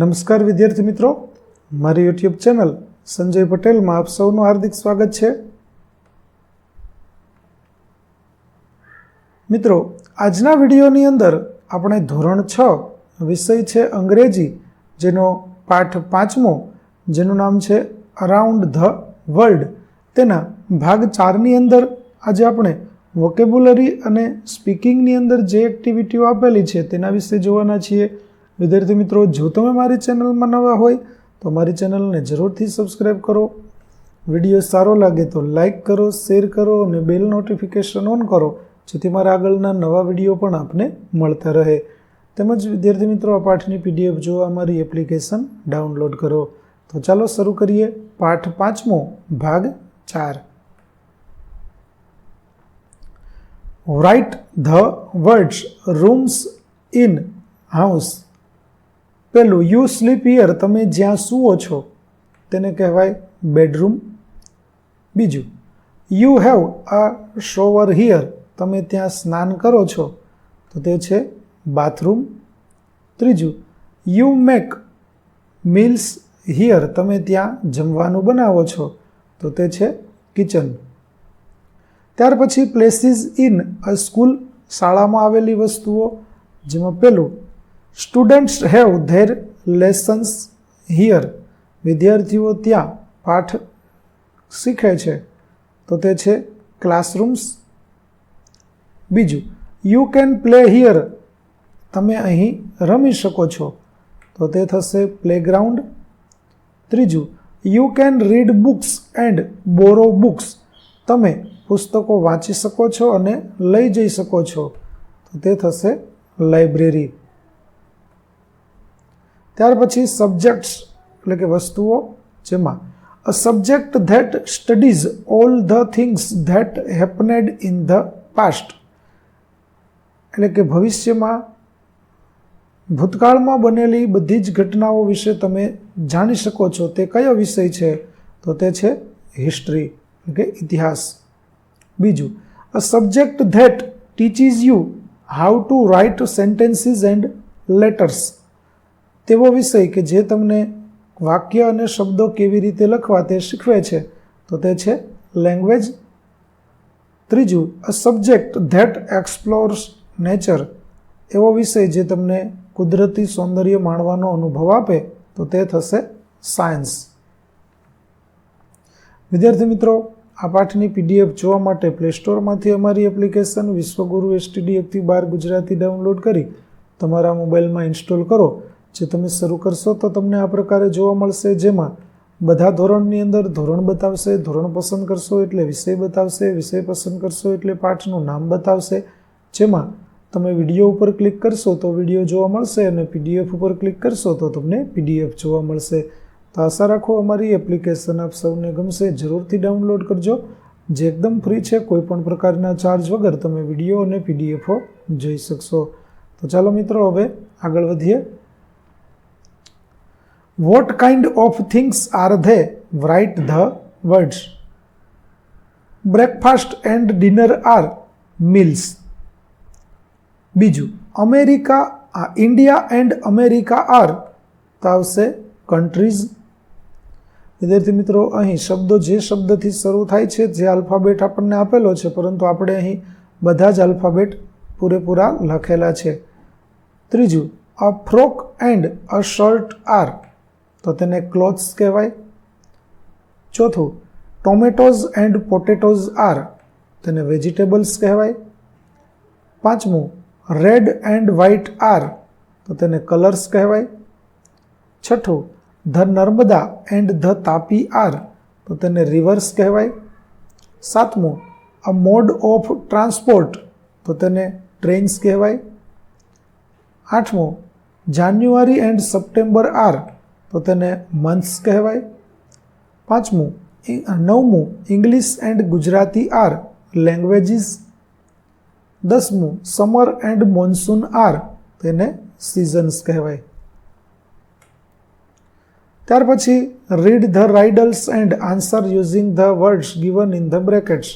નમસ્કાર વિદ્યાર્થી મિત્રો. મારી યુટ્યુબ ચેનલ સંજય પટેલમાં આપ સૌનું હાર્દિક સ્વાગત છે. મિત્રો, આજના વિડીયોની અંદર આપણે ધોરણ છ વિષય છે અંગ્રેજી, જેનો પાઠ પાંચમો, જેનું નામ છે અરાઉન્ડ ધ વર્લ્ડ તેના ભાગ ચારની અંદર આજે આપણે વોકેબ્યુલરી અને સ્પીકિંગની અંદર જે એક્ટિવિટીઓ આપેલી છે તેના વિશે જોવાના છીએ. વિદ્યાર્થી મિત્રો, જો તમે મારી ચેનલમાં નવા હોય, તો મારી ચેનલને જરૂરથી સબસ્ક્રાઈબ કરો. વીડિયો સારો લાગે તો લાઈક કરો શેર કરો અને બેલ નોટિફિકેશન ઓન કરો, જેથી મારા આગળના નવા વીડિયો પણ આપને મળતા રહે. તેમજ વિદ્યાર્થી મિત્રો, આ પાઠની પીડીએફ જોવા અમારી એપ્લિકેશન ડાઉનલોડ કરો. તો ચાલો શરૂ કરીએ પાઠ પાંચમો, ભાગ ચાર. Write the words rooms in house પેલું યુ સ્લીપ હિયર તમે જ્યાં સુઓ છો, તેને કહેવાય બેડરૂમ બીજું you have a shower here તમે ત્યાં સ્નાન કરો છો, તો તે છે બાથરૂમ ત્રીજું યુ મેક મિલ્સ હિયર તમે ત્યાં જમવાનું બનાવો છો, તો તે છે કિચન ત્યાર પછી પ્લેસીસ ઇન અ સ્કૂલ શાળામાં આવેલી વસ્તુઓ, જેમાં પેલું students have their lessons here. વિદ્યાર્થીઓ ત્યાં પાઠ શીખે છે. તો તે છે ક્લાસરૂમ્સ. બીજું યુ કેન પ્લે હિયર તમે અહીં રમી શકો છો. તો તે થશે પ્લેગ્રાઉન્ડ ત્રીજું you can read books and borrow books તમે પુસ્તકો વાંચી શકો છો અને લઈ જઈ શકો છો. તો તે થશે લાઇબ્રેરી ત્યાર પછી સબ્જેક્ટ્સ એટલે કે વસ્તુઓ જેમાં a subject that studies all the things that happened in the past એટલે કે ભવિષ્યમાં, ભૂતકાળમાં બનેલી બધી જ ઘટનાઓ વિશે તમે જાણી શકો છો. તે કયો વિષય છે? તો તે છે હિસ્ટ્રી એટલે કે ઇતિહાસ. બીજું a subject that teaches you how to write sentences and letters તેવો વિષય કે જે તમને વાક્ય અને શબ્દો કેવી રીતે લખવા તે શીખવે છે, તો તે છે લેંગ્વેજ ત્રીજું a subject that explores nature એવો વિષય જે તમને કુદરતી સૌંદર્ય માણવાનો અનુભવ આપે, તો તે થશે સાયન્સ વિદ્યાર્થી મિત્રો, આ પાઠની પીડીએફ જોવા માટે પ્લે સ્ટોરમાંથી અમારી એપ્લિકેશન વિશ્વગુરુ એસટીડી એકથી બાર ગુજરાતી ડાઉનલોડ કરી તમારા મોબાઈલમાં ઇન્સ્ટોલ કરો. જે તમે શરૂ કરશો તો તમને આ પ્રકારે જોવા મળશે. જેમાં બધા ધોરણની અંદર ધોરણ બતાવશે, ધોરણ પસંદ કરશો એટલે વિષય બતાવશે, વિષય પસંદ કરશો એટલે પાઠનું નામ બતાવશે. જેમાં તમે વીડિયો ઉપર ક્લિક કરશો તો વીડિયો જોવા મળશે અને પીડીએફ ઉપર ક્લિક કરશો તો તમને પીડીએફ જોવા મળશે. તો આશા રાખો અમારી એપ્લિકેશન આપ સૌને ગમશે. જરૂરથી ડાઉનલોડ કરજો. જે એકદમ ફ્રી છે, કોઈ પણ પ્રકારના ચાર્જ વગર તમે વીડિયો અને પીડીએફો જોઈ શકશો. તો ચાલો મિત્રો, હવે આગળ વધીએ. What kind of things are they write the words breakfast and dinner are meals બીજું America India and America are તો આવશે કન્ટ્રીઝ વિદ્યાર્થી મિત્રો, અહીં શબ્દો જે શબ્દથી શરૂ થાય છે, જે આલ્ફાબેટ આપણને આપેલો છે, પરંતુ આપણે અહીં બધા જ આલ્ફાબેટ પૂરેપૂરા લખેલા છે. ત્રીજું a frock and a shirt are તો તેને ક્લોથ્સ કહેવાય. ચોથું ટોમેટોઝ એન્ડ પોટેટોઝ આર તેને વેજીટેબલ્સ કહેવાય. પાંચમું રેડ એન્ડ વ્હાઇટ આર તો તેને કલર્સ કહેવાય. છઠ્ઠું, the Narmada and the Tapi are તો તેને રિવર્સ કહેવાય. સાતમું અ મોડ ઓફ ટ્રાન્સપોર્ટ તો તેને ટ્રેન્સ કહેવાય. આઠમું, જાન્યુઆરી એન્ડ સપ્ટેમ્બર આર તો તેને મંથ્સ કહેવાય. પાંચમું નવમું English and Gujarati are languages દસમું સમર એન્ડ મોન્સૂન આર તેને સિઝન્સ કહેવાય. ત્યાર પછી read the riddles and answer using the words given in the brackets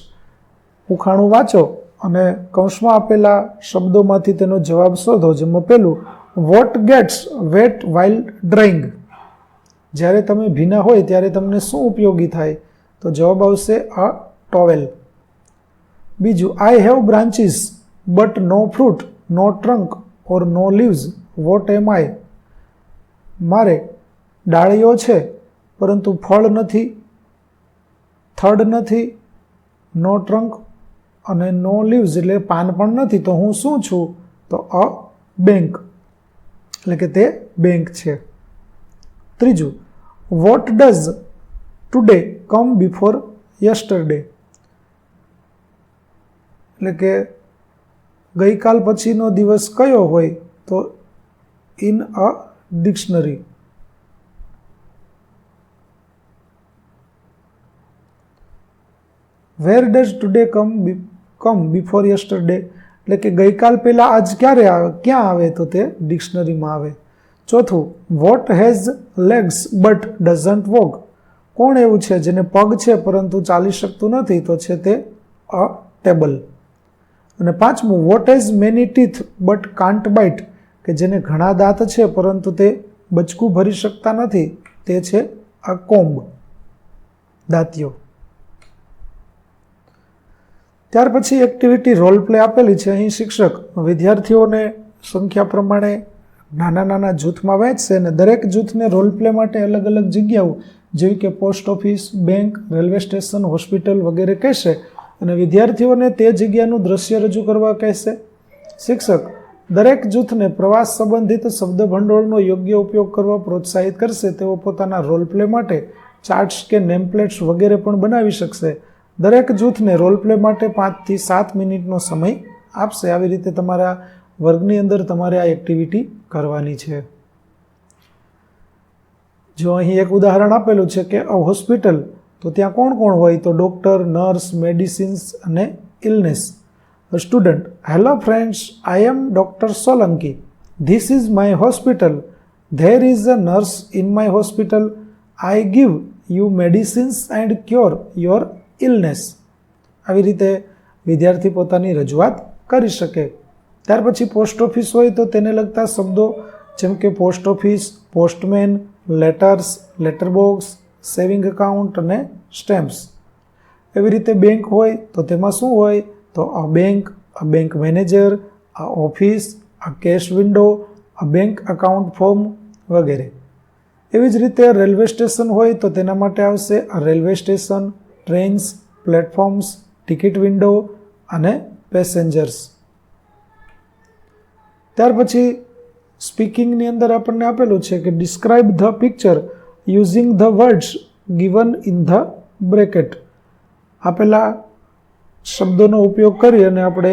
ઉખાણું વાંચો અને કૌંસમાં આપેલા શબ્દોમાંથી તેનો જવાબ શોધો, જેમાં પહેલું what gets wet while drying જ્યારે તમે ભીના હોય ત્યારે તમને શું ઉપયોગી થાય? તો જવાબ આવશે અ ટોવેલ બીજું I have branches but no fruit no trunk or no leaves what am I મારે ડાળીઓ છે, પરંતુ ફળ નથી, થડ નથી નો ટ્રંક અને નો લીવ્સ એટલે પાન પણ નથી, તો હું શું છું? તો અ બેંક એટલે કે તે બેંક છે. ત્રીજું what does today come before yesterday એટલે કે ગઈકાલ પછીનો દિવસ કયો હોય તો in a dictionary where does today come come before yesterday એટલે કે ગઈકાલ પહેલાં આજ ક્યારે આવે ક્યાં આવે તો તે ડિક્શનરીમાં આવે? ચોથું what has legs but doesn't walk કોણ એવું છે જેને પગ છે પરંતુ ચાલી શકતું નથી, તો છે તે અ ટેબલ અને પાંચમું what has many teeth but can't bite કે જેને ઘણા દાંત છે પરંતુ તે બચકું ભરી શકતા નથી, તે છે આ કોમ્બ દાંતીઓ. ત્યાર પછી એક્ટિવિટી રોલ પ્લે આપેલી છે અહીં શિક્ષક. વિદ્યાર્થીઓને સંખ્યા પ્રમાણે નાના નાના જૂથમાં વહેંચશે અને દરેક જૂથને રોલ પ્લે માટે અલગ અલગ જગ્યાઓ, જેવી કે post office bank railway station hospital વગેરે કહેશે. અને વિદ્યાર્થીઓને તે જગ્યાનું દ્રશ્ય રજૂ કરવા કહેશે. શિક્ષક, દરેક જૂથને પ્રવાસ સંબંધિત શબ્દ ભંડોળનો યોગ્ય ઉપયોગ કરવા પ્રોત્સાહિત કરશે. તેઓ પોતાના રોલ પ્લે માટે ચાર્ટ્સ કે નેમપ્લેટ્સ વગેરે પણ બનાવી શકશે. દરેક જૂથને રોલ પ્લે માટે પાંચથી સાત મિનિટનો સમય આપશે. આવી રીતે તમારા વર્ગની અંદર તમારે આ એક્ટિવિટી કરવાની છે. જો અહીં એક ઉદાહરણ આપેલું છે કે હોસ્પિટલ, તો ત્યાં કોણ કોણ હોય? તો ડૉક્ટર નર્સ મેડિસિન્સ અને illness student hello friends I am doctor Solanki this is my hospital there is a nurse in my hospital I give you medicines and cure your illness આવી રીતે વિદ્યાર્થી પોતાની રજૂઆત કરી શકે. ત્યાર પછી પોસ્ટ ઓફિસ હોય તો તેને લગતા શબ્દો, જેમ કે post office, postman, letters letter box saving account અને સ્ટેમ્પ્સ. એવી રીતે બેંક હોય તો તેમાં શું હોય? તો આ બેંક આ બેંક મેનેજર, આ ઓફિસ, આ કેશ વિન્ડો, આ બેંક અકાઉન્ટ ફોર્મ વગેરે. એવી જ રીતે રેલવે સ્ટેશન હોય તો તેના માટે આવશે આ railway station, trains, platforms, ticket window અને પેસેન્જર્સ. ત્યાર પછી સ્પીકિંગની અંદર આપણને આપેલું છે કે describe the picture using the words given in the bracket આપેલા શબ્દોનો ઉપયોગ કરી અને આપણે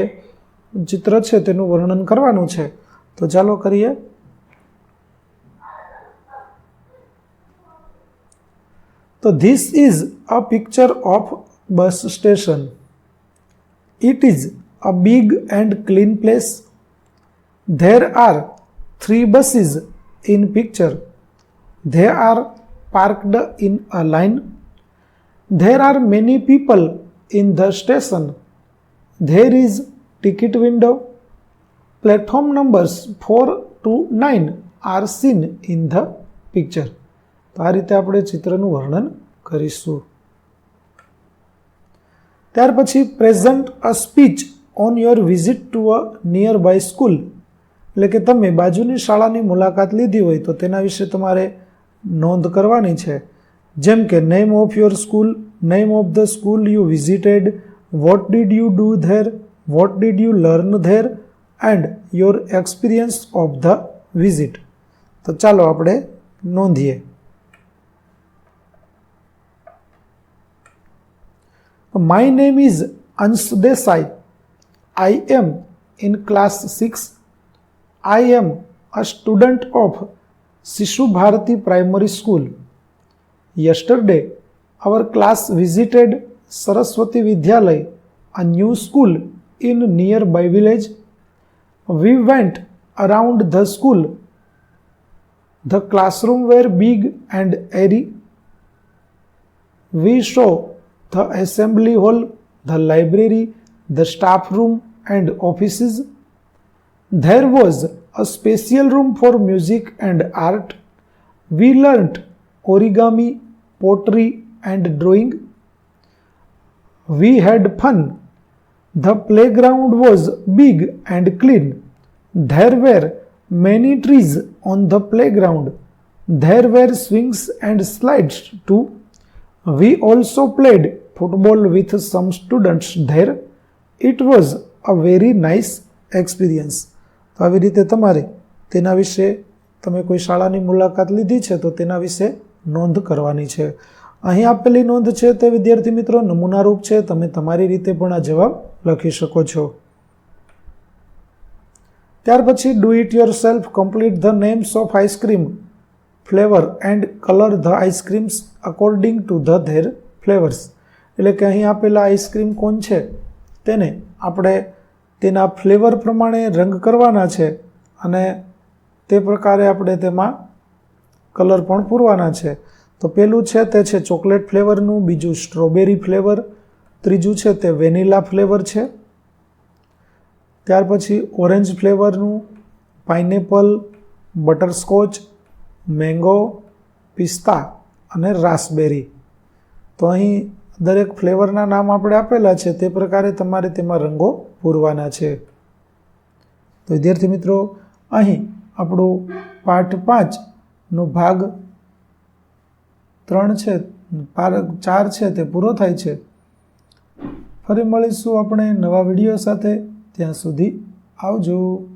ચિત્ર છે તેનું વર્ણન કરવાનું છે. તો ચાલો કરીએ. તો this is a picture of bus station it is a big and clean place there are three buses in picture they are parked in a line there are many people in the station there is ticket window platform numbers 4 to 9 are seen in the picture તો આ રીતે આપણે ચિત્રનું વર્ણન કરીશું ત્યાર પછી present a speech on your visit to a nearby school એટલે કે તમે બાજુની શાળાની મુલાકાત લીધી હોય તો તેના વિશે તમારે નોંધ કરવાની છે. જેમ કે name of your school name of the school you visited what did you do there what did you learn there and your experience of the visit તો ચાલો આપણે નોંધીએ. My name is Ansh Desai I am in class six I am a student of Sishu Bharati Primary School. Yesterday, our class visited Saraswati Vidyalay, a new school in nearby village. We went around the school. The classroom were big and airy. We saw the assembly hall, the library, the staff room and offices. There was a special room for music and art. We learnt origami, pottery, and drawing. We had fun. The playground was big and clean. There were many trees on the playground. There were swings and slides too. We also played football with some students there. It was a very nice experience. તો આવી રીતે તમારે તેના વિશે તમે કોઈ શાળાની મુલાકાત લીધી છે તો તેના વિશે નોંધ કરવાની છે. અહીં આપેલી નોંધ છે તે વિદ્યાર્થી મિત્રો નમૂનારૂપ છે. તમે તમારી રીતે પણ આ જવાબ લખી શકો છો. ત્યાર પછી do it yourself complete the names of ice cream flavour and colour the ice creams according to the their flavours એટલે કે અહીં આપેલા આઈસ્ક્રીમ કોણ છે? તેને આપણે તેના ફ્લેવર પ્રમાણે રંગ કરવાના છે અને તે પ્રકારે આપણે તેમાં કલર પણ પૂરવાના છે. તો પહેલું છે તે છે ચોકલેટ ફ્લેવરનું, બીજું સ્ટ્રોબેરી ફ્લેવર, ત્રીજું છે તે વેનીલા ફ્લેવર છે. ત્યાર પછી ઓરેન્જ ફ્લેવરનું, પાઇનેપલ, બટરસ્કોચ, મેંગો, પિસ્તા અને રાસબેરી. તો અહીં દરેક ફ્લેવરના નામ આપણે આપેલા છે, તે પ્રકારે તમારે તેમાં રંગો પૂરવાના છે. તો વિદ્યાર્થી મિત્રો, અહીં આપણું પાઠ પાંચનો ભાગ ત્રણ છે ચાર છે, તે પૂરો થાય છે. ફરી મળીશું આપણે નવા વીડિયો સાથે. ત્યાં સુધી આવજો.